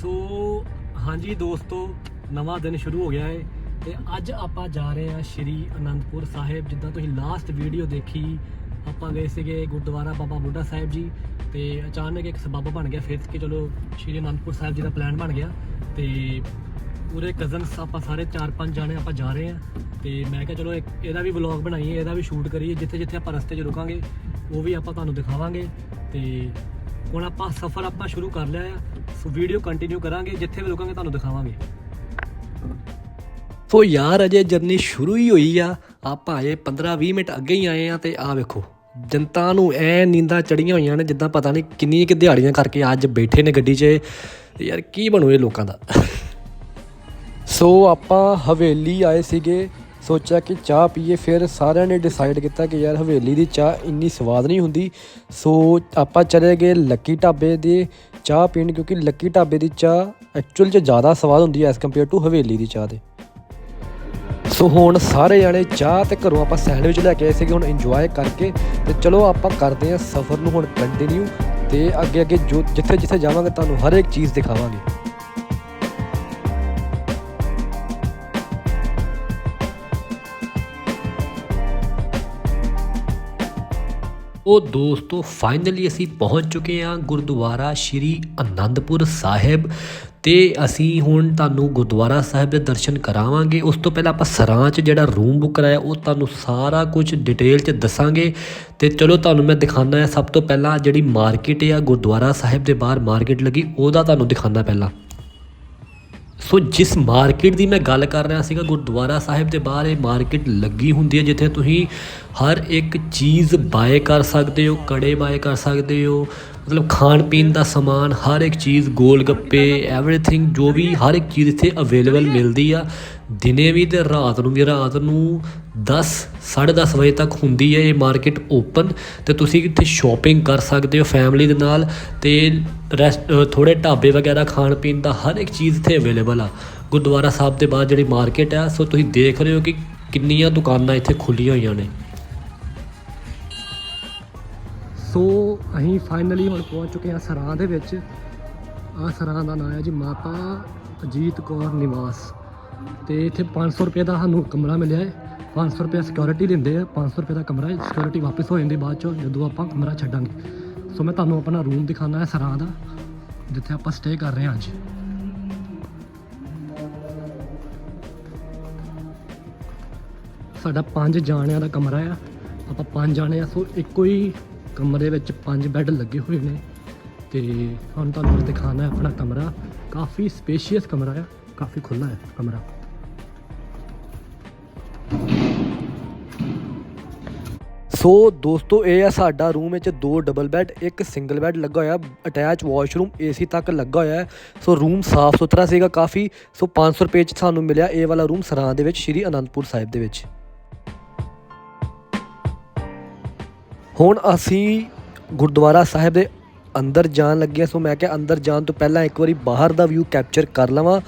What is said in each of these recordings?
ਸੋ ਹਾਂਜੀ ਦੋਸਤੋ, ਨਵਾਂ ਦਿਨ ਸ਼ੁਰੂ ਹੋ ਗਿਆ ਹੈ ਤੇ ਅੱਜ ਆਪਾਂ ਜਾ ਰਹੇ ਹਾਂ ਸ਼੍ਰੀ ਅਨੰਦਪੁਰ ਸਾਹਿਬ, ਜਿੱਦਾਂ ਤੁਸੀਂ ਲਾਸਟ ਵੀਡੀਓ ਦੇਖੀ, ਆਪਾਂ ਗਏ ਸੀਗੇ ਗੁਰਦੁਆਰਾ ਬਾਬਾ ਬੁੱਢਾ ਸਾਹਿਬ ਜੀ ਤੇ ਅਚਾਨਕ ਇੱਕ ਸਬੱਬ ਬਣ ਗਿਆ, ਫਿਰ ਕਿ ਚਲੋ ਸ਼੍ਰੀ ਅਨੰਦਪੁਰ ਸਾਹਿਬ ਜੀ ਦਾ ਪਲਾਨ ਬਣ ਗਿਆ ਤੇ ਪੂਰੇ ਕਜ਼ਨਸ ਆਪਾਂ ਸਾਰੇ 4-5 ਜਾਣੇ ਆਪਾਂ ਜਾ ਰਹੇ ਹਾਂ ਤੇ ਮੈਂ ਕਿਹਾ ਚਲੋ ਇੱਕ ਇਹਦਾ ਵੀ ਵਲੌਗ ਬਣਾਈਏ, ਇਹਦਾ ਵੀ ਸ਼ੂਟ ਕਰੀਏ ਜਿੱਥੇ ਜਿੱਥੇ ਆਪਾਂ ਰਸਤੇ 'ਚ ਰੁਕਾਂਗੇ, ਉਹ ਵੀ ਆਪਾਂ ਤੁਹਾਨੂੰ ਦਿਖਾਵਾਂਗੇ ਤੇ ਹੁਣ ਆਪਾਂ ਸਫ਼ਰ ਆਪਾਂ ਸ਼ੁਰੂ ਕਰ ਲਿਆ ਆ। ਵੀਡੀਓ ਕੰਟੀਨਿਊ ਕਰਾਂਗੇ, ਜਿੱਥੇ ਵੀ ਰੁਕਾਂਗੇ ਤੁਹਾਨੂੰ ਦਿਖਾਵਾਂਗੇ। ਸੋ ਯਾਰ, ਅਜੇ ਜਰਨੀ ਸ਼ੁਰੂ ਹੀ ਹੋਈ ਆ। ਆਪਾਂ ਅਜੇ 15-20 ਮਿੰਟ ਅੱਗੇ ਹੀ ਆਏ ਆ ਤੇ ਆ ਵੇਖੋ, ਜਨਤਾ ਨੂੰ ਐ ਨੀਂਦਾਂ ਚੜੀਆਂ ਹੋਈਆਂ ਨੇ, ਜਿੱਦਾਂ ਪਤਾ ਨਹੀਂ ਕਿੰਨੀ ਕਿ ਦਿਹਾੜੀਆਂ ਕਰਕੇ ਅੱਜ ਬੈਠੇ ਨੇ ਗੱਡੀ 'ਚ। ਯਾਰ, ਕੀ ਬਣੂ ਇਹ ਲੋਕਾਂ ਦਾ? ਸੋ ਆਪਾਂ ਹਵੇਲੀ ਆਏ ਸੀਗੇ। ਸੋਚਿਆ ਕਿ ਚਾਹ ਪੀਏ, ਫਿਰ ਸਾਰਿਆਂ ਨੇ ਡਿਸਾਈਡ ਕੀਤਾ ਕਿ ਯਾਰ ਹਵੇਲੀ ਦੀ ਚਾਹ ਇੰਨੀ ਸਵਾਦ ਨਹੀਂ ਹੁੰਦੀ। ਸੋ ਆਪਾਂ ਚਲੇ ਗਏ ਲੱਕੀ ਢਾਬੇ ਦੇ ਚਾਹ ਪੀਣ, ਕਿਉਂਕਿ ਲੱਕੀ ਢਾਬੇ ਦੀ ਚਾਹ ਐਕਚੁਅਲ 'ਚ ਜ਼ਿਆਦਾ ਸਵਾਦ ਹੁੰਦੀ ਹੈ ਐਸ ਕੰਪੇਅਰ ਟੂ ਹਵੇਲੀ ਦੀ ਚਾਹ ਦੇ। ਸੋ ਹੁਣ ਸਾਰੇ ਜਾਣੇ ਚਾਹ ਤੇ ਘਰੋਂ ਆਪਾਂ ਸੈਂਡਵਿਚ ਲੈ ਕੇ ਆਏ ਸੀਗੇ, ਹੁਣ ਇੰਜੋਏ ਕਰਕੇ ਤੇ ਚਲੋ ਆਪਾਂ ਕਰਦੇ ਹਾਂ ਸਫ਼ਰ ਨੂੰ ਹੁਣ ਕੰਟੀਨਿਊ ਤੇ ਅੱਗੇ ਅੱਗੇ ਜੋ ਜਿੱਥੇ ਜਿੱਥੇ ਜਾਵਾਂਗੇ, ਤੁਹਾਨੂੰ ਹਰ ਇੱਕ ਚੀਜ਼ ਦਿਖਾਵਾਂਗੇ। ਉਹ ਦੋਸਤੋ ਫਾਈਨਲੀ ਅਸੀਂ ਪਹੁੰਚ ਚੁੱਕੇ ਹਾਂ ਗੁਰਦੁਆਰਾ ਸ਼੍ਰੀ ਅਨੰਦਪੁਰ ਸਾਹਿਬ ਤੇ ਅਸੀਂ ਹੁਣ ਤੁਹਾਨੂੰ ਗੁਰਦੁਆਰਾ ਸਾਹਿਬ ਦੇ ਦਰਸ਼ਨ ਕਰਾਵਾਂਗੇ। ਉਸ ਤੋਂ ਪਹਿਲਾਂ ਆਪਾਂ ਸਰਾਂ 'ਚ ਜਿਹੜਾ ਰੂਮ ਬੁੱਕ ਕਰਾਇਆ, ਉਹ ਤੁਹਾਨੂੰ ਸਾਰਾ ਕੁਝ ਡਿਟੇਲ 'ਚ ਦੱਸਾਂਗੇ। ਤੇ ਚਲੋ ਤੁਹਾਨੂੰ ਮੈਂ ਦਿਖਾਣਾ ਹੈ ਸਭ ਤੋਂ ਪਹਿਲਾਂ ਜਿਹੜੀ ਮਾਰਕੀਟ ਆ ਗੁਰਦੁਆਰਾ ਸਾਹਿਬ ਦੇ ਬਾਹਰ ਮਾਰਕੀਟ ਲੱਗੀ, ਉਹਦਾ ਤੁਹਾਨੂੰ ਦਿਖਾਣਾ ਪਹਿਲਾਂ। ਸੋ ਜਿਸ ਮਾਰਕੀਟ ਦੀ ਮੈਂ ਗੱਲ ਕਰ ਰਿਹਾ ਸੀਗਾ ਗੁਰਦੁਆਰਾ ਸਾਹਿਬ ਦੇ ਬਾਹਰ, ਇਹ ਮਾਰਕੀਟ ਲੱਗੀ ਹੁੰਦੀ ਹੈ ਜਿੱਥੇ ਤੁਸੀਂ ਹਰ ਇੱਕ ਚੀਜ਼ ਬਾਏ ਕਰ ਸਕਦੇ ਹੋ, ਕੜੇ ਬਾਏ ਕਰ ਸਕਦੇ ਹੋ, ਮਤਲਬ ਖਾਣ ਪੀਣ ਦਾ ਸਮਾਨ, ਹਰ ਇੱਕ ਚੀਜ਼ ਗੋਲ ਗੱਪੇ ਐਵਰੀਥਿੰਗ ਜੋ ਵੀ ਹਰ ਇੱਕ ਚੀਜ਼ ਇੱਥੇ ਅਵੇਲੇਬਲ ਮਿਲਦੀ ਆ। ਦਿਨੇ ਵੀ ਤੇ ਰਾਤ ਨੂੰ ਵੀ, ਰਾਤ ਨੂੰ 10 10:30 ਵਜੇ ਤੱਕ ਹੁੰਦੀ ਹੈ ਇਹ ਮਾਰਕੀਟ ਓਪਨ ਤੇ ਤੁਸੀਂ ਇੱਥੇ ਸ਼ਾਪਿੰਗ ਕਰ ਸਕਦੇ ਹੋ ਫੈਮਿਲੀ ਦੇ ਨਾਲ ਤੇ ਰੈਸਟ ਥੋੜੇ ਢਾਬੇ ਵਗੈਰਾ ਖਾਣ ਪੀਣ ਦਾ ਹਰ ਇੱਕ ਚੀਜ਼ ਇੱਥੇ ਅਵੇਲੇਬਲ ਆ। ਗੁਰਦੁਆਰਾ ਸਾਹਿਬ ਦੇ ਬਾਅਦ ਜਿਹੜੀ ਮਾਰਕੀਟ ਆ, ਸੋ ਤੁਸੀਂ ਦੇਖ ਰਹੇ ਹੋ ਕਿ ਕਿੰਨੀਆਂ ਦੁਕਾਨਾਂ ਇੱਥੇ ਖੁੱਲੀਆਂ ਹੋਈਆਂ ਨੇ। ਸੋ ਅਸੀਂ ਫਾਈਨਲੀ ਹੁਣ ਪਹੁੰਚ ਚੁੱਕੇ ਹਾਂ ਸਰਾਂ ਦੇ ਵਿੱਚ। ਆ ਸਰਾਂ ਦਾ ਨਾਮ ਹੈ ਜੀ ਮਾਤਾ ਅਜੀਤ ਕੌਰ ਨਿਵਾਸ। ਤੇ ਇੱਥੇ 500 ਰੁਪਏ ਦਾ ਸਾਨੂੰ ਕਮਰਾ ਮਿਲਿਆ ਹੈ। 500 ਰੁਪਏ ਸਿਕਿਉਰਿਟੀ ਦਿੰਦੇ ਆ 500 ਰੁਪਏ ਦਾ ਕਮਰਾ ਹੈ। ਸਿਕਿਉਰਿਟੀ ਵਾਪਸ ਹੋ ਜਾਂਦੀ ਬਾਅਦ ਚੋਂ, ਜਦੋਂ ਆਪਾਂ ਕਮਰਾ ਛੱਡਾਂਗੇ। ਸੋ ਮੈਂ ਤੁਹਾਨੂੰ ਆਪਣਾ ਰੂਮ ਦਿਖਾਉਣਾ ਹੈ ਸਰਾਂ ਦਾ, ਜਿੱਥੇ ਆਪਾਂ ਸਟੇ ਕਰ ਰਹੇ ਹਾਂ ਅੱਜ। ਸਾਡਾ ਪੰਜ ਜਾਣਿਆਂ ਦਾ ਕਮਰਾ ਆ ਆਪਾਂ ਪੰਜ ਜਾਣੇ ਆ ਸੋ ਇੱਕੋ ਹੀ ਕਮਰੇ ਵਿੱਚ ਪੰਜ ਬੈੱਡ ਲੱਗੇ ਹੋਏ ਨੇ। ਤੇ ਹੁਣ ਤੁਹਾਨੂੰ ਮੈਂ ਦਿਖਾਣਾ ਹੈ ਆਪਣਾ ਕਮਰਾ। ਕਾਫੀ ਸਪੇਸ਼ੀਅਸ ਕਮਰਾ ਆ ਕਾਫੀ ਖੁੱਲਾ ਹੈ ਕਮਰਾ। ਸੋ ਦੋਸਤੋ, ਇਹ ਆ ਸਾਡਾ ਰੂਮ ਵਿੱਚ ਦੋ ਡਬਲ ਬੈੱਡ ਇੱਕ ਸਿੰਗਲ ਬੈੱਡ ਲੱਗਾ ਹੋਇਆ ਅਟੈਚ ਵਾਸ਼ਰੂਮ ਏਸੀ ਤੱਕ ਲੱਗਾ ਹੋਇਆ ਸੋ ਰੂਮ ਸਾਫ਼ ਸੁਥਰਾ ਸੀਗਾ ਕਾਫੀ। ਸੋ 500 ਰੁਪਏ ਚ ਸਾਨੂੰ ਮਿਲਿਆ ਇਹ ਵਾਲਾ ਰੂਮ ਸਰਾਂ ਦੇ ਵਿੱਚ, ਸ਼੍ਰੀ ਅਨੰਦਪੁਰ ਸਾਹਿਬ ਦੇ ਵਿੱਚ। ਹੁਣ ਅਸੀਂ ਗੁਰਦੁਆਰਾ ਸਾਹਿਬ ਦੇ ਅੰਦਰ ਜਾਣ ਲੱਗੇ ਹਾਂ। ਸੋ ਮੈਂ ਕਿਹਾ ਅੰਦਰ ਜਾਣ ਤੋਂ ਪਹਿਲਾਂ ਇੱਕ ਵਾਰੀ ਬਾਹਰ ਦਾ ਵਿਊ ਕੈਪਚਰ ਕਰ ਲਵਾਂ।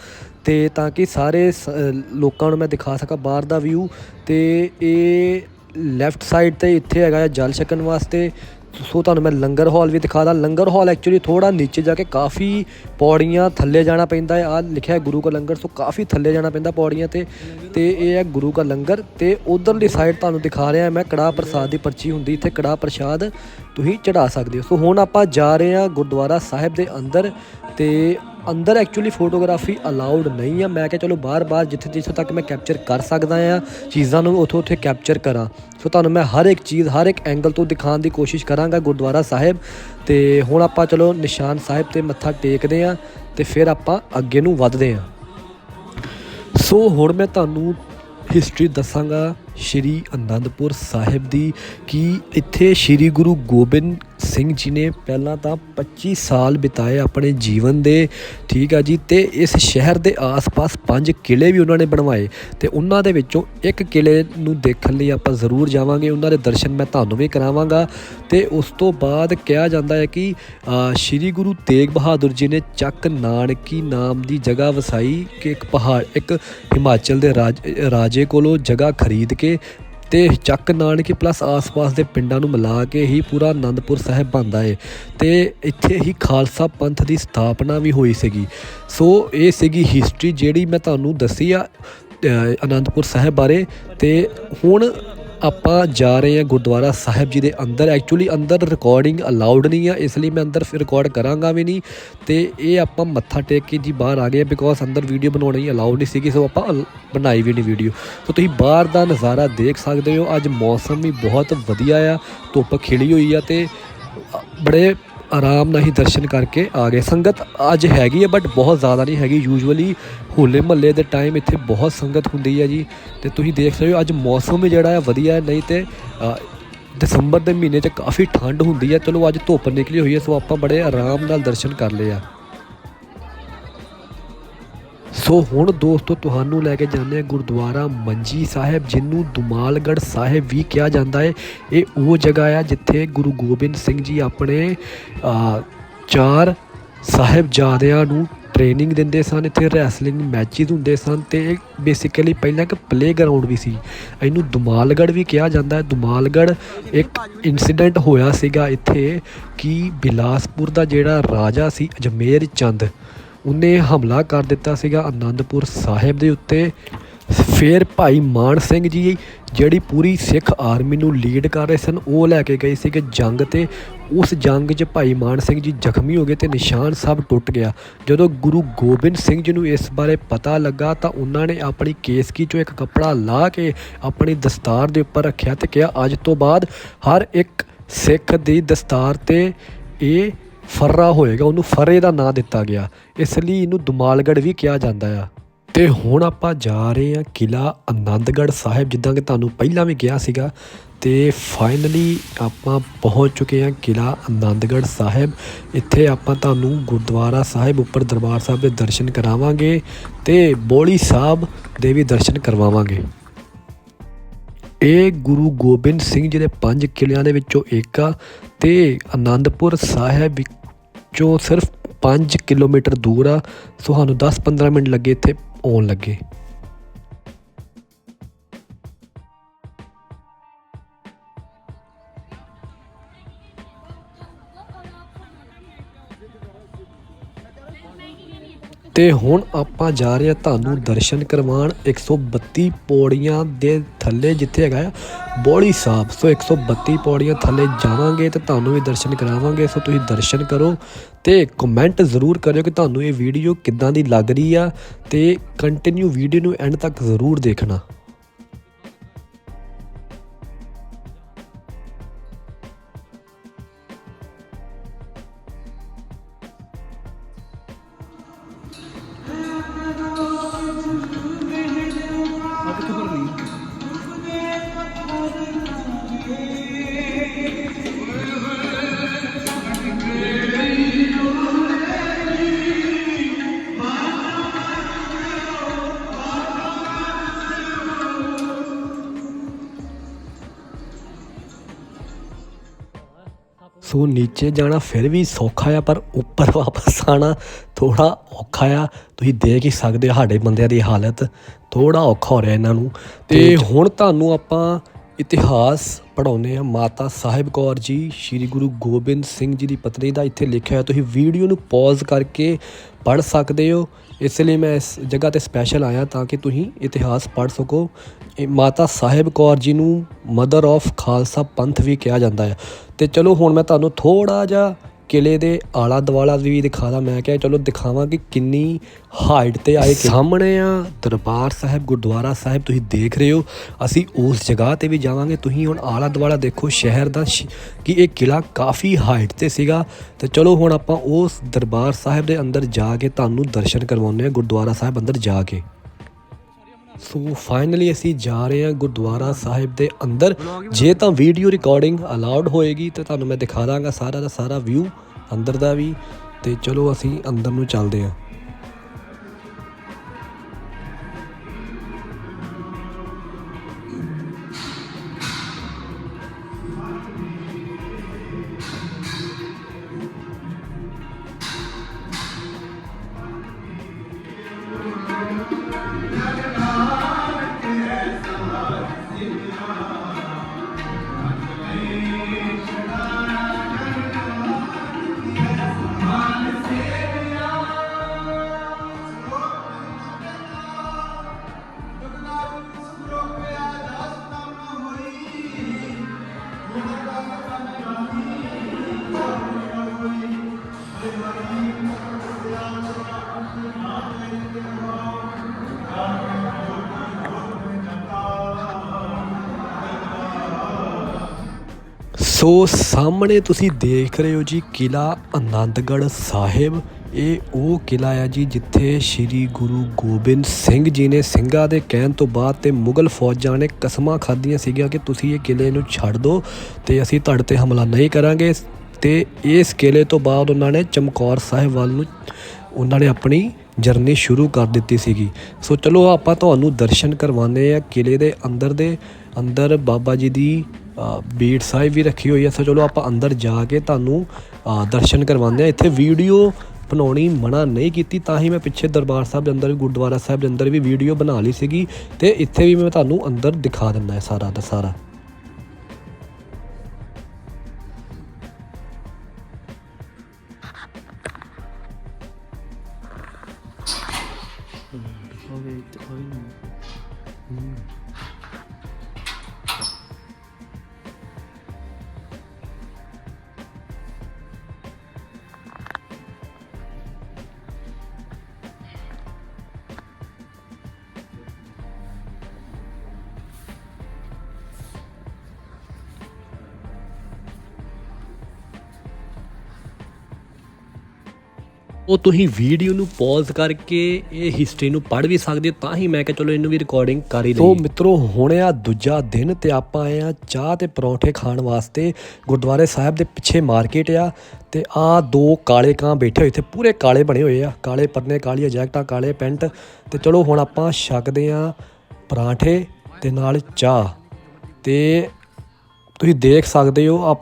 ਅਤੇ ਤਾਂ ਕਿ ਸਾਰੇ ਸ- ਲੋਕਾਂ ਨੂੰ ਮੈਂ ਦਿਖਾ ਸਕਾਂ ਬਾਹਰ ਦਾ ਵਿਊ ਅਤੇ ਇਹ ਲੈਫਟ ਸਾਈਡ ਤੇ ਇੱਥੇ ਹੈਗਾ ਹੈ ਜਲ ਛਕਣ ਵਾਸਤੇ। ਸੋ ਤੁਹਾਨੂੰ ਮੈਂ ਲੰਗਰ ਹਾਲ ਵੀ ਦਿਖਾ ਦਾਂ। ਲੰਗਰ ਹਾਲ ਐਕਚੁਅਲੀ ਥੋੜਾ ਨੀਚੇ ਜਾ ਕੇ ਕਾਫੀ ਪੌੜੀਆਂ ਥੱਲੇ ਜਾਣਾ ਪੈਂਦਾ ਹੈ ਆ ਲਿਖਿਆ ਹੈ ਗੁਰੂ ਕਾ ਲੰਗਰ, ਸੋ ਕਾਫੀ ਥੱਲੇ ਜਾਣਾ ਪੈਂਦਾ ਪੌੜੀਆਂ ਤੇ। ਤੇ ਇਹ ਹੈ ਗੁਰੂ ਕਾ ਲੰਗਰ ਤੇ ਉਧਰਲੀ ਸਾਈਡ ਤੁਹਾਨੂੰ ਦਿਖਾ ਰਿਹਾ ਮੈਂ ਕੜਾਹ ਪ੍ਰਸਾਦ ਦੀ ਪਰਚੀ ਹੁੰਦੀ ਇੱਥੇ, ਕੜਾਹ ਪ੍ਰਸ਼ਾਦ ਤੁਸੀਂ ਚੜਾ ਸਕਦੇ ਹੋ। ਸੋ ਹੁਣ ਆਪਾਂ ਜਾ ਰਹੇ ਹਾਂ ਗੁਰਦੁਆਰਾ ਸਾਹਿਬ ਦੇ ਅੰਦਰ ਤੇ ਅੰਦਰ ਐਕਚੁਅਲੀ ਫੋਟੋਗ੍ਰਾਫੀ ਅਲਾਉਡ ਨਹੀਂ ਆ। ਮੈਂ ਕਿਹਾ ਚਲੋ ਬਾਰ-ਬਾਰ ਜਿੱਥੇ ਜਿੱਥੇ ਤੱਕ ਮੈਂ ਕੈਪਚਰ ਕਰ ਸਕਦਾ ਆ, ਚੀਜ਼ਾਂ ਨੂੰ ਉੱਥੋਂ ਉੱਥੇ ਕੈਪਚਰ ਕਰਾਂ। ਸੋ ਤੁਹਾਨੂੰ ਮੈਂ ਹਰ ਇੱਕ ਚੀਜ਼ ਹਰ ਇੱਕ ਐਂਗਲ ਤੋਂ ਦਿਖਾਉਣ ਦੀ ਕੋਸ਼ਿਸ਼ ਕਰਾਂਗਾ ਗੁਰਦੁਆਰਾ ਸਾਹਿਬ। ਤੇ ਹੁਣ ਆਪਾਂ ਚਲੋ ਨਿਸ਼ਾਨ ਸਾਹਿਬ ਤੇ ਮੱਥਾ ਟੇਕਦੇ ਆ ਤੇ ਫਿਰ ਆਪਾਂ ਅੱਗੇ ਨੂੰ ਵਧਦੇ ਆ। ਸੋ ਹੁਣ ਮੈਂ ਤੁਹਾਨੂੰ ਹਿਸਟਰੀ ਦੱਸਾਂਗਾ। ਸ਼੍ਰੀ ਅਨੰਦਪੁਰ ਸਾਹਿਬ ਦੀ ਕਿ ਇੱਥੇ ਸ਼੍ਰੀ ਗੁਰੂ ਗੋਬਿੰਦ ਸਿੰਘ ਜੀ ਨੇ ਪਹਿਲਾਂ ਤਾਂ 25 ਸਾਲ ਬਿਤਾਏ ਆਪਣੇ ਜੀਵਨ ਦੇ, ਠੀਕ ਆ ਜੀ, ਤੇ ਇਸ ਸ਼ਹਿਰ ਦੇ ਆਸ-ਪਾਸ ਪੰਜ ਕਿਲੇ ਵੀ ਉਹਨਾਂ ਨੇ ਬਣਵਾਏ ਤੇ ਉਹਨਾਂ ਦੇ ਵਿੱਚੋਂ ਇੱਕ ਕਿਲੇ ਨੂੰ ਦੇਖਣ ਲਈ ਆਪਾਂ ਜ਼ਰੂਰ ਜਾਵਾਂਗੇ, ਉਹਨਾਂ ਦੇ ਦਰਸ਼ਨ ਮੈਂ ਤੁਹਾਨੂੰ ਵੀ ਕਰਾਵਾਂਗਾ ਤੇ ਉਸ ਤੋਂ ਬਾਅਦ ਕਿਹਾ ਜਾਂਦਾ ਹੈ ਕਿ ਸ਼੍ਰੀ ਗੁਰੂ ਤੇਗ ਬਹਾਦਰ ਜੀ ਨੇ ਚੱਕ ਨਾਨਕੀ ਨਾਮ ਦੀ ਜਗ੍ਹਾ ਵਸਾਈ ਕਿ ਇੱਕ ਪਹਾੜ, ਇੱਕ ਹਿਮਾਚਲ ਦੇ ਰਾਜ, ਰਾਜੇ ਕੋਲੋਂ ਜਗ੍ਹਾ ਖਰੀਦ ਕੇ ਤੇ ਚੱਕ ਨਾਨਕੀ ਪਲੱਸ ਆਸ-ਪਾਸ ਦੇ ਪਿੰਡਾਂ ਨੂੰ ਮਿਲਾ ਕੇ ਹੀ ਪੂਰਾ ਆਨੰਦਪੁਰ ਸਾਹਿਬ ਬਣਦਾ ਏ। ਤੇ ਇੱਥੇ ਹੀ ਖਾਲਸਾ ਪੰਥ ਦੀ ਸਥਾਪਨਾ ਵੀ ਹੋਈ ਸੀਗੀ। ਸੋ ਇਹ ਸੀਗੀ ਹਿਸਟਰੀ ਜਿਹੜੀ ਮੈਂ ਤੁਹਾਨੂੰ ਦੱਸੀ ਆ ਅ, ਆਨੰਦਪੁਰ ਸਾਹਿਬ ਬਾਰੇ। ਤੇ ਹੁਣ ਆਪਾਂ ਜਾ ਰਹੇ ਹਾਂ ਗੁਰਦੁਆਰਾ ਸਾਹਿਬ ਜੀ ਦੇ ਅੰਦਰ। ਐਕਚੁਅਲੀ ਅੰਦਰ ਰਿਕਾਰਡਿੰਗ ਅਲਾਉਡ ਨਹੀਂ ਆ, ਇਸ ਲਈ ਮੈਂ ਅੰਦਰ ਫਿਰ ਰਿਕਾਰਡ ਕਰਾਂਗਾ ਵੀ ਨਹੀਂ। ਤੇ ਇਹ ਆਪਾਂ ਮੱਥਾ ਟੇਕ ਕੇ ਜੀ ਬਾਹਰ ਆ ਗਏ ਬਿਕੋਜ਼ ਅੰਦਰ ਵੀਡੀਓ ਬਣਾਉਣੀ ਅਲਾਉਡ ਨਹੀਂ ਸੀਗੀ ਸੋ ਆਪਾਂ ਅਲ- ਬਣਾਈ ਵੀ ਨਹੀਂ ਵੀਡੀਓ ਸੋ ਤੁਸੀਂ ਬਾਹਰ ਦਾ ਨਜ਼ਾਰਾ ਦੇਖ ਸਕਦੇ ਹੋ। ਅੱਜ ਮੌਸਮ ਵੀ ਬਹੁਤ ਵਧੀਆ ਆ, ਧੁੱਪ ਖਿੜੀ ਹੋਈ ਆ ਤੇ ਬੜੇ ਆਰਾਮ ਨਾਲ ਹੀ ਦਰਸ਼ਨ ਕਰਕੇ ਆ ਗਏ। ਸੰਗਤ ਅੱਜ ਹੈਗੀ ਹੈ ਬਟ ਬਹੁਤ ਜ਼ਿਆਦਾ ਨਹੀਂ ਹੈਗੀ। ਯੂਜੂਅਲੀ ਹੋਲੇ ਮਹੱਲੇ ਦੇ ਟਾਈਮ ਇੱਥੇ ਬਹੁਤ ਸੰਗਤ ਹੁੰਦੀ ਹੈ ਜੀ। ਤੇ ਤੁਸੀਂ ਦੇਖ ਸਕਦੇ ਹੋ, ਅੱਜ ਮੌਸਮ ਵੀ ਜਿਹੜਾ ਹੈ ਵਧੀਆ ਨਹੀਂ ਤੇ ਦਸੰਬਰ ਦੇ ਮਹੀਨੇ 'ਚ ਕਾਫੀ ਠੰਡ ਹੁੰਦੀ ਹੈ। ਚਲੋ ਅੱਜ ਧੁੱਪ ਨਿਕਲੀ ਹੋਈ ਹੈ, ਸੋ ਆਪਾਂ ਬੜੇ ਆਰਾਮ ਨਾਲ ਦਰਸ਼ਨ ਕਰ ਲਏ ਆ। ਸੋ ਹੁਣ ਦੋਸਤੋ, ਤੁਹਾਨੂੰ ਲੈ ਕੇ ਜਾਂਦੇ ਹਾਂ ਗੁਰਦੁਆਰਾ ਮੰਜੀ ਸਾਹਿਬ ਜਿਹਨੂੰ ਦੁਮਾਲਗੜ੍ਹ ਸਾਹਿਬ ਵੀ ਕਿਹਾ ਜਾਂਦਾ ਹੈ। ਇਹ ਉਹ ਜਗ੍ਹਾ ਆ ਜਿੱਥੇ ਗੁਰੂ ਗੋਬਿੰਦ ਸਿੰਘ ਜੀ ਆਪਣੇ ਚਾਰ ਸਾਹਿਬਜ਼ਾਦਿਆਂ ਨੂੰ ਟ੍ਰੇਨਿੰਗ ਦਿੰਦੇ ਸਨ, ਇੱਥੇ ਰੈਸਲਿੰਗ ਮੈਚਿਸ ਹੁੰਦੇ ਸਨ ਤੇ ਇਹ ਬੇਸਿਕਲੀ ਪਹਿਲਾਂ ਇੱਕ ਪਲੇਗਰਾਉਂਡ ਵੀ ਸੀ। ਇਹਨੂੰ ਦੁਮਾਲਗੜ੍ਹ ਵੀ ਕਿਹਾ ਜਾਂਦਾ ਹੈ। ਦੁਮਾਲਗੜ੍ਹ ਇੱਕ ਇਨਸੀਡੈਂਟ ਹੋਇਆ ਸੀਗਾ ਇੱਥੇ ਕਿ ਬਿਲਾਸਪੁਰ ਦਾ ਜਿਹੜਾ ਰਾਜਾ ਸੀ ਅਜਮੇਰ ਚੰਦ ਉਹਨੇ ਹਮਲਾ ਕਰ ਦਿੱਤਾ ਸੀਗਾ ਆਨੰਦਪੁਰ ਸਾਹਿਬ ਦੇ ਉੱਤੇ। ਫਿਰ ਭਾਈ ਮਾਨ ਸਿੰਘ ਜੀ, ਜਿਹੜੀ ਪੂਰੀ ਸਿੱਖ ਆਰਮੀ ਨੂੰ ਲੀਡ ਕਰ ਰਹੇ ਸਨ, ਉਹ ਲੈ ਕੇ ਗਏ ਸੀਗੇ ਜੰਗ ਤੇ। ਉਸ ਜੰਗ 'ਚ ਭਾਈ ਮਾਨ ਸਿੰਘ ਜੀ ਜ਼ਖਮੀ ਹੋ ਗਏ ਤੇ ਨਿਸ਼ਾਨ ਸਭ ਟੁੱਟ ਗਿਆ। ਜਦੋਂ ਗੁਰੂ ਗੋਬਿੰਦ ਸਿੰਘ ਜੀ ਨੂੰ ਇਸ ਬਾਰੇ ਪਤਾ ਲੱਗਾ ਤਾਂ ਉਹਨਾਂ ਨੇ ਆਪਣੀ ਕੇਸਕੀ 'ਚੋਂ ਇੱਕ ਕੱਪੜਾ ਲਾ ਕੇ ਆਪਣੀ ਦਸਤਾਰ ਦੇ ਉੱਪਰ ਰੱਖਿਆ ਤੇ ਕਿਹਾ, ਅੱਜ ਤੋਂ ਬਾਅਦ ਹਰ ਇੱਕ ਸਿੱਖ ਦੀ ਦਸਤਾਰ ਤੇ ਇਹ ਫਰਰਾ ਹੋਏਗਾ, ਉਹਨੂੰ ਫਰੇ ਦਾ ਨਾਂ ਦਿੱਤਾ ਗਿਆ। ਇਸ ਲਈ ਇਹਨੂੰ ਦੁਮਾਲਗੜ੍ਹ ਵੀ ਕਿਹਾ ਜਾਂਦਾ ਆ। ਤੇ ਹੁਣ ਆਪਾਂ ਜਾ ਰਹੇ ਹਾਂ ਕਿਲਾ ਆਨੰਦਗੜ੍ਹ ਸਾਹਿਬ, ਜਿੱਦਾਂ ਕਿ ਤੁਹਾਨੂੰ ਪਹਿਲਾਂ ਵੀ ਕਿਹਾ ਸੀਗਾ। ਤੇ ਫਾਈਨਲੀ ਆਪਾਂ ਪਹੁੰਚ ਚੁੱਕੇ ਹਾਂ ਕਿਲਾ ਆਨੰਦਗੜ੍ਹ ਸਾਹਿਬ। ਇੱਥੇ ਆਪਾਂ ਤੁਹਾਨੂੰ ਗੁਰਦੁਆਰਾ ਸਾਹਿਬ ਉੱਪਰ ਦਰਬਾਰ ਸਾਹਿਬ ਦੇ ਦਰਸ਼ਨ ਕਰਾਵਾਂਗੇ ਤੇ ਬੋਲੀ ਸਾਹਿਬ ਦੇ ਵੀ ਦਰਸ਼ਨ ਕਰਵਾਵਾਂਗੇ। ਇਹ ਗੁਰੂ ਗੋਬਿੰਦ ਸਿੰਘ ਜੀ ਦੇ ਪੰਜ ਕਿਲਿਆਂ ਦੇ ਵਿੱਚੋਂ ਇੱਕ ਆ। ਤੇ ਆਨੰਦਪੁਰ ਸਾਹਿਬ ਵਿੱਚੋਂ ਸਿਰਫ 5 ਕਿਲੋਮੀਟਰ ਦੂਰ ਆ। ਸੋ ਸਾਨੂੰ 10-15 ਮਿੰਟ ਲੱਗੇ ਇੱਥੇ ਆਉਣ ਲੱਗੇ। ਤੇ ਹੁਣ ਆਪਾਂ ਜਾ ਰਹੇ ਹਾਂ ਤੁਹਾਨੂੰ ਦਰਸ਼ਨ ਕਰਵਾਉਣ। 132 ਪੌੜੀਆਂ ਦੇ ਥੱਲੇ ਜਿੱਥੇ ਹੈਗਾ ਆ ਬੋੜੀ ਸਾਹਿਬ ਸੋ 132 ਪੌੜੀਆਂ ਥੱਲੇ ਜਾਵਾਂਗੇ ਤੇ ਤੁਹਾਨੂੰ ਵੀ ਦਰਸ਼ਨ ਕਰਾਵਾਂਗੇ। ਸੋ ਤੁਸੀਂ ਦਰਸ਼ਨ ਕਰੋ ਤੇ ਕਮੈਂਟ ਜ਼ਰੂਰ ਕਰਿਓ ਕਿ ਤੁਹਾਨੂੰ ਇਹ ਵੀਡੀਓ ਕਿੱਦਾਂ ਦੀ ਲੱਗ ਰਹੀ ਆ ਤੇ ਕੰਟੀਨਿਊ ਵੀਡੀਓ ਨੂੰ ਐਂਡ ਤੱਕ ਜ਼ਰੂਰ ਦੇਖਣਾ। ਸੋ ਨੀਚੇ ਜਾਣਾ ਫਿਰ ਵੀ ਸੌਖਾ ਆ ਪਰ ਉੱਪਰ ਵਾਪਸ ਆਣਾ ਥੋੜਾ ਔਖਾ ਆ। ਤੁਸੀਂ ਦੇਖ ਹੀ ਸਕਦੇ ਹੋ ਸਾਡੇ ਬੰਦਿਆਂ ਦੀ ਹਾਲਤ। ਥੋੜਾ ਔਖਾ ਹੋ ਰਿਹਾ ਇਹਨਾਂ ਨੂੰ। ਤੇ ਹੁਣ ਤੁਹਾਨੂੰ ਆਪਾਂ ਇਤਿਹਾਸ ਪੜਾਉਨੇ ਆ ਮਾਤਾ ਸਾਹਿਬ ਕੌਰ ਜੀ, ਸ੍ਰੀ ਗੁਰੂ ਗੋਬਿੰਦ ਸਿੰਘ ਜੀ ਦੀ ਪਤਨੀ ਦਾ ਇੱਥੇ ਲਿਖਿਆ ਹੋਇਆ। ਤੁਸੀਂ ਵੀਡੀਓ ਨੂੰ ਪੌਜ਼ ਕਰਕੇ ਪੜ ਸਕਦੇ ਹੋ। ਇਸ ਲਈ ਮੈਂ ਇਸ ਜਗ੍ਹਾ ਤੇ ਸਪੈਸ਼ਲ ਆਇਆ ਤਾਂ ਕਿ ਤੁਸੀਂ ਇਤਿਹਾਸ ਪੜ ਸਕੋ। ਇਹ ਮਾਤਾ ਸਾਹਿਬ ਕੌਰ ਜੀ ਨੂੰ ਮਦਰ ਆਫ ਖਾਲਸਾ ਪੰਥ ਵੀ ਕਿਹਾ ਜਾਂਦਾ ਹੈ। ਤੇ ਚਲੋ ਹੁਣ ਮੈਂ ਤੁਹਾਨੂੰ ਥੋੜਾ ਜਿਹਾ ਕਿਲੇ ਦੇ ਆਲਾ ਦਵਾਲਾ ਵੀ ਦਿਖਾਦਾ। ਮੈਂ ਕਿਹਾ, ਚਲੋ ਦਿਖਾਵਾਂ ਕਿ ਕਿੰਨੀ ਹਾਈਟ ਤੇ ਆਏ ਸਾਹਮਣੇ ਆ ਦਰਬਾਰ ਸਾਹਿਬ, ਗੁਰਦੁਆਰਾ ਸਾਹਿਬ, ਤੁਸੀਂ ਦੇਖ ਰਹੇ ਹੋ। ਅਸੀਂ ਉਸ ਜਗ੍ਹਾ ਤੇ ਵੀ ਜਾਵਾਂਗੇ। ਤੁਸੀਂ ਹੁਣ ਆਲਾ ਦਵਾਲਾ ਦੇਖੋ, ਸ਼ਹਿਰ ਦਾ ਸ਼- ਕਿ ਇਹ ਕਿਲਾ ਕਾਫੀ ਹਾਈਟ ਤੇ ਸੀਗਾ। ਤੇ ਚਲੋ ਹੁਣ ਆਪਾਂ ਉਸ ਦਰਬਾਰ ਸਾਹਿਬ ਦੇ ਅੰਦਰ ਜਾ ਕੇ ਤੁਹਾਨੂੰ ਦਰਸ਼ਨ ਕਰਵਾਉਂਦੇ ਹਾਂ, ਗੁਰਦੁਆਰਾ ਸਾਹਿਬ ਅੰਦਰ ਜਾ ਕੇ। ਸੋ ਫਾਈਨਲੀ ਅਸੀਂ ਜਾ ਰਹੇ ਹਾਂ ਗੁਰਦੁਆਰਾ ਸਾਹਿਬ ਦੇ ਅੰਦਰ। ਜੇ ਤਾਂ ਵੀਡੀਓ ਰਿਕਾਰਡਿੰਗ ਅਲਾਉਡ ਹੋਏਗੀ ਤਾਂ ਤੁਹਾਨੂੰ ਮੈਂ ਦਿਖਾ ਦਾਂਗਾ ਸਾਰਾ ਦਾ ਸਾਰਾ ਵਿਊ ਅੰਦਰ ਦਾ ਵੀ। ਤੇ ਚਲੋ ਅਸੀਂ ਅੰਦਰ ਨੂੰ ਚੱਲਦੇ ਹਾਂ। ਸੋ ਸਾਹਮਣੇ ਤੁਸੀਂ ਦੇਖ ਰਹੇ ਹੋ ਜੀ ਕਿਲਾ ਆਨੰਦਗੜ੍ਹ ਸਾਹਿਬ। ਇਹ ਉਹ ਕਿਲਾ ਆ ਜੀ ਜਿੱਥੇ ਸ੍ਰੀ ਗੁਰੂ ਗੋਬਿੰਦ ਸਿੰਘ ਜੀ ਨੇ ਸਿੰਘਾਂ ਦੇ ਕਹਿਣ ਤੋਂ ਬਾਅਦ ਤੇ ਮੁਗਲ ਫੌਜਾਂ ਨੇ ਕਸਮਾਂ ਖਾਧੀਆਂ ਸੀਗੀਆਂ ਕਿ ਤੁਸੀਂ ਇਹ ਕਿਲੇ ਨੂੰ ਛੱਡ ਦਿਓ ਤੇ ਅਸੀਂ ਤੁਹਾਡੇ ਤੇ ਹਮਲਾ ਨਹੀਂ ਕਰਾਂਗੇ। ਤੇ ਇਸ ਕਿਲੇ ਤੋਂ ਬਾਅਦ ਉਹਨਾਂ ਨੇ ਚਮਕੌਰ ਸਾਹਿਬ ਵੱਲ ਨੂੰ ਉਹਨਾਂ ਨੇ ਆਪਣੀ ਜਰਨੀ ਸ਼ੁਰੂ ਕਰ ਦਿੱਤੀ ਸੀਗੀ। ਸੋ ਚਲੋ ਆਪਾਂ ਤੁਹਾਨੂੰ ਦਰਸ਼ਨ ਕਰਵਾਉਂਦੇ ਆ ਕਿਲੇ ਦੇ ਅੰਦਰ ਦੇ, ਅੰਦਰ ਬਾਬਾ ਜੀ ਦੀ ਬੀੜ ਸਾਹਿਬ ਵੀ ਰੱਖੀ ਹੋਈ ਹੈ ਸੋ ਚਲੋ ਆਪਾਂ ਅੰਦਰ ਜਾ ਕੇ ਤੁਹਾਨੂੰ ਦਰਸ਼ਨ ਕਰਵਾਉਂਦੇ ਆ। ਇੱਥੇ ਵੀਡੀਓ ਬਣਾਉਣੀ ਮਨਾ ਨਹੀਂ ਕੀਤੀ, ਤਾਂ ਹੀ ਮੈਂ ਪਿੱਛੇ ਦਰਬਾਰ ਸਾਹਿਬ ਦੇ ਅੰਦਰ ਵੀ, ਗੁਰਦੁਆਰਾ ਸਾਹਿਬ ਦੇ ਅੰਦਰ ਵੀ ਵੀਡੀਓ ਬਣਾ ਲਈ ਸੀਗੀ ਤੇ ਇੱਥੇ ਵੀ ਮੈਂ ਤੁਹਾਨੂੰ ਅੰਦਰ ਦਿਖਾ ਦਿੰਦਾ ਹੈ ਸਾਰਾ ਦਾ ਸਾਰਾ। ਉਹ ਤੁਸੀਂ ਵੀਡੀਓ ਨੂੰ ਪੌਜ਼ ਕਰਕੇ ਇਹ ਹਿਸਟਰੀ ਨੂੰ ਪੜ੍ਹ ਵੀ ਸਕਦੇ ਹੋ ਤਾਂ ਹੀ ਮੈਂ ਕਿਹਾ ਚਲੋ ਇਹਨੂੰ ਵੀ ਰਿਕਾਰਡਿੰਗ ਕਰ ਹੀ ਲਈਏ। ਸੋ ਮਿੱਤਰੋ ਹੁਣ ਆ ਦੂਜਾ ਦਿਨ ਤੇ ਆਪਾਂ ਆਏ ਆ ਚਾਹ ਤੇ ਪਰੌਂਠੇ ਖਾਣ ਵਾਸਤੇ। ਗੁਰਦੁਆਰੇ ਸਾਹਿਬ ਦੇ ਪਿੱਛੇ ਮਾਰਕੀਟ ਆ ਤੇ ਆ ਦੋ ਕਾਲੇ ਕਾਂ ਬੈਠੇ ਹੋਏ ਇੱਥੇ ਪੂਰੇ ਕਾਲੇ ਬਣੇ ਹੋਏ ਆ। ਕਾਲੇ ਪਰਨੇ ਕਾਲੀਆਂ ਜੈਕਟਾਂ ਕਾਲੇ ਪੈਂਟ। ਤੇ ਚਲੋ ਹੁਣ ਆਪਾਂ ਛਕਦੇ ਆ ਪਰਾਂਠੇ ਤੇ ਨਾਲ ਚਾਹ। ਤੇ ਤੁਸੀਂ ਦੇਖ ਸਕਦੇ ਹੋ ਆ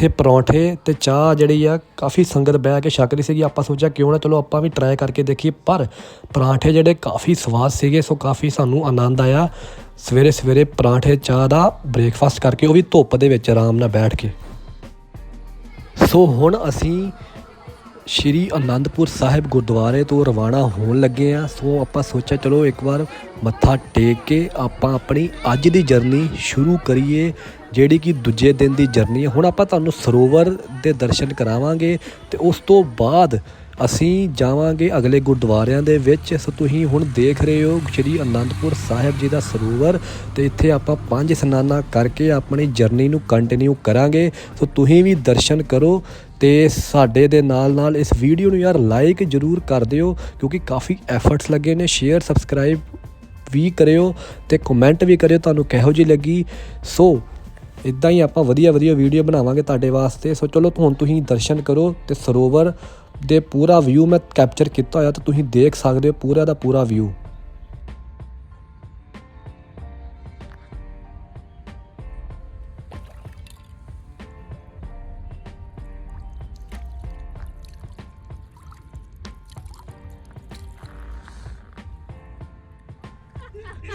ਇੱਥੇ ਪਰੌਂਠੇ ਤੇ ਚਾਹ ਜਿਹੜੀ ਆ, ਕਾਫੀ ਸੰਗਤ ਬਹਿ ਕੇ ਛਕ ਰਹੀ ਸੀਗੀ। ਆਪਾਂ ਸੋਚਿਆ ਕਿਉਂ ਨਾ ਚਲੋ ਆਪਾਂ ਵੀ ਟਰਾਈ ਕਰਕੇ ਦੇਖੀਏ, ਪਰ ਪਰਾਂਠੇ ਜਿਹੜੇ ਕਾਫੀ ਸਵਾਦ ਸੀਗੇ, ਸੋ ਕਾਫੀ ਸਾਨੂੰ ਆਨੰਦ ਆਇਆ। ਸਵੇਰੇ ਸਵੇਰੇ ਪਰਾਂਠੇ, ਚਾਹ ਦਾ ਬ੍ਰੇਕਫਾਸਟ ਕਰਕੇ ਉਹ ਵੀ ਧੁੱਪ ਦੇ ਵਿੱਚ ਆਰਾਮ ਨਾਲ ਬੈਠ ਕੇ। ਸੋ ਹੁਣ ਅਸੀਂ ਸ਼੍ਰੀ ਅਨੰਦਪੁਰ ਸਾਹਿਬ ਗੁਰਦੁਆਰੇ ਤੋਂ ਰਵਾਨਾ ਹੋਣ ਲੱਗੇ ਆ ਸੋ ਆਪਾਂ ਸੋਚਿਆ ਚਲੋ ਇੱਕ ਵਾਰ ਮੱਥਾ ਟੇਕ ਕੇ ਆਪਾਂ ਆਪਣੀ ਅੱਜ ਦੀ ਜਰਨੀ ਸ਼ੁਰੂ ਕਰੀਏ। ਜਿਹੜੀ ਕਿ ਦੂਜੇ ਦਿਨ ਦੀ ਜਰਨੀ ਹੈ। ਹੁਣ ਆਪਾਂ ਤੁਹਾਨੂੰ ਸਰੋਵਰ ਦੇ ਦਰਸ਼ਨ ਕਰਾਵਾਂਗੇ ਤੇ ਉਸ ਤੋਂ ਬਾਅਦ ਅਸੀਂ ਜਾਵਾਂਗੇ ਅਗਲੇ ਗੁਰਦੁਆਰਿਆਂ ਦੇ ਵਿੱਚ। ਸੋ ਤੁਸੀਂ ਹੁਣ ਦੇਖ ਰਹੇ ਹੋ ਸ਼੍ਰੀ ਅਨੰਦਪੁਰ ਸਾਹਿਬ ਜੀ ਦਾ ਸਰੋਵਰ ਤੇ ਇੱਥੇ ਆਪਾਂ ਪੰਜ ਇਸ਼ਨਾਨਾਂ ਕਰਕੇ ਆਪਣੀ ਜਰਨੀ ਨੂੰ ਕੰਟੀਨਿਊ ਕਰਾਂਗੇ। ਸੋ ਤੁਸੀਂ ਵੀ ਦਰਸ਼ਨ ਕਰੋ ਤੇ ਸਾਡੇ ਦੇ ਨਾਲ ਨਾਲ ਇਸ ਵੀਡੀਓ ਨੂੰ ਯਾਰ ਲਾਈਕ ਜਰੂਰ ਕਰ ਦਿਓ ਕਿਉਂਕਿ ਕਾਫੀ ਐਫਰਟਸ ਲੱਗੇ ਨੇ। ਸ਼ੇਅਰ ਸਬਸਕ੍ਰਾਈਬ ਵੀ ਕਰਿਓ ਤੇ ਕਮੈਂਟ ਵੀ ਕਰਿਓ, ਤੁਹਾਨੂੰ ਕਿਹੋ ਜੀ ਲੱਗੀ। ਸੋ ਇਦਾਂ ਹੀ ਆਪਾਂ ਵਧੀਆ ਵਧੀਆ ਵੀਡੀਓ ਬਣਾਵਾਂਗੇ ਤੁਹਾਡੇ ਵਾਸਤੇ। ਸੋ ਚਲੋ ਹੁਣ ਤੁਸੀਂ ਦਰਸ਼ਨ ਕਰੋ ਤੇ ਸਰੋਵਰ ਦੇ ਪੂਰਾ ਵਿਊ ਮੈਂ ਕੈਪਚਰ ਕੀਤਾ ਹੋਇਆ, ਤਾਂ ਤੁਸੀਂ ਦੇਖ ਸਕਦੇ ਹੋ ਪੂਰਾ ਦਾ ਪੂਰਾ ਵਿਊ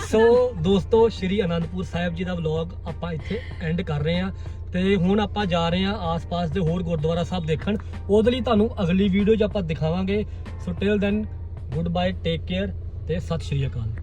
ਸੋ ਦੋਸਤੋ, ਸ਼੍ਰੀ ਅਨੰਦਪੁਰ ਸਾਹਿਬ ਜੀ ਦਾ ਵਲੌਗ ਆਪਾਂ ਇੱਥੇ ਐਂਡ ਕਰ ਰਹੇ ਹਾਂ ਤੇ ਹੁਣ ਆਪਾਂ ਜਾ ਰਹੇ ਹਾਂ ਆਸ-ਪਾਸ ਦੇ ਹੋਰ ਗੁਰਦੁਆਰਾ ਸਾਹਿਬ ਦੇਖਣ। ਉਹਦੇ ਲਈ ਤੁਹਾਨੂੰ ਅਗਲੀ ਵੀਡੀਓ 'ਚ ਆਪਾਂ ਦਿਖਾਵਾਂਗੇ। So till then good bye take care ਤੇ ਸਤਿ ਸ਼੍ਰੀ ਅਕਾਲ।